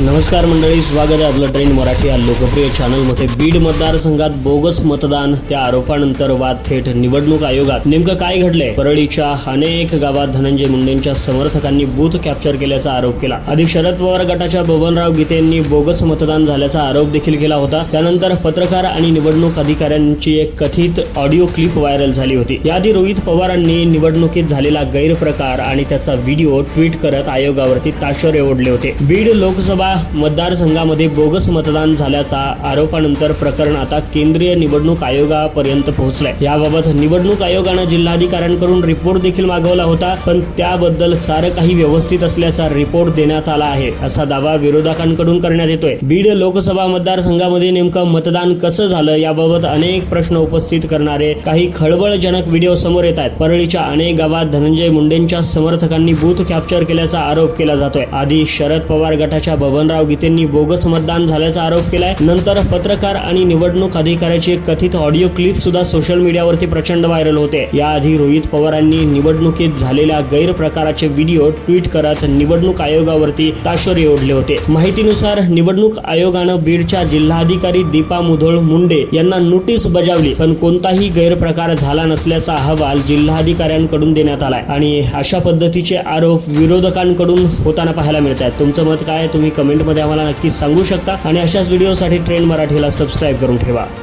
नमस्कार मंडळी स्वागत आहे आपलं ट्रेंड मराठी या लोकप्रिय चॅनलमध्ये. बीड मतदारसंघात बोगस मतदान त्या आरोपानंतर वाद थेट निवडणूक आयोगात. नेमकं काय घडलंय? परळीच्या अनेक गावात धनंजय मुंडेंच्या समर्थकांनी बूथ कॅप्चर केल्याचा आरोप केला. आधी शरद पवार गटाच्या बबनराव गीतेंनी बोगस मतदान झाल्याचा आरोप देखील केला होता. त्यानंतर पत्रकार आणि निवडणूक अधिकाऱ्यांची एक कथित ऑडिओ क्लिप व्हायरल झाली होती. याआधी रोहित पवारांनी निवडणुकीत झालेला गैरप्रकार आणि त्याचा व्हिडिओ ट्विट करत आयोगावरती ताशोरे ओढले होते. बीड लोकसभा मतदारसंघामध्ये बोगस मतदान झाल्याचा आरोपानंतर प्रकरण आता केंद्रीय निवडणूक आयोगापर्यंत पोहोचलंय. याबाबत निवडणूक आयोगानं जिल्हाधिकाऱ्यांकडून रिपोर्ट देखील मागवला होता पण त्याबद्दल सारं काही व्यवस्थित असल्याचा रिपोर्ट देण्यात आला आहे असा दावा विरोधकांकडून करण्यात येतोय. बीड लोकसभा मतदारसंघामध्ये नेमकं मतदान कसं झालं याबाबत अनेक प्रश्न उपस्थित करणारे काही खळबळजनक व्हिडिओ समोर येत आहेत. परळीच्या अनेक गावात धनंजय मुंडेंच्या समर्थकांनी बूथ कॅप्चर केल्याचा आरोप केला जातोय. आधी शरद पवार गटाच्या बबनराव गीतेंनी बोगस मतदान झाल्याचा आरोप केलाय. नंतर पत्रकार आणि निवडणूक अधिकाऱ्याची एक कथित ऑडिओ क्लिप सुद्धा सोशल मीडियावरती प्रचंड व्हायरल होते. याआधी रोहित पवारांनी निवडणुकीत झालेल्या गैरप्रकाराचे व्हिडिओ ट्विट करत निवडणूक आयोगावरती ताशोरे ओढले होते. माहितीनुसार निवडणूक आयोगानं बीडच्या जिल्हाधिकारी दीपा मुधोळ मुंडे यांना नोटीस बजावली पण कोणताही गैरप्रकार झाला नसल्याचा अहवाल जिल्हाधिकाऱ्यांकडून देण्यात आलाय. आणि अशा पद्धतीचे आरोप विरोधकांकडून होताना पाहायला मिळत आहेत तुमचं मत काय? तुम्ही कमेंटमध्ये आम्हाला नक्की सांगू शकता आणि अशाच व्हिडिओसाठी ट्रेंड मराठीला सबस्क्राईब करून ठेवा.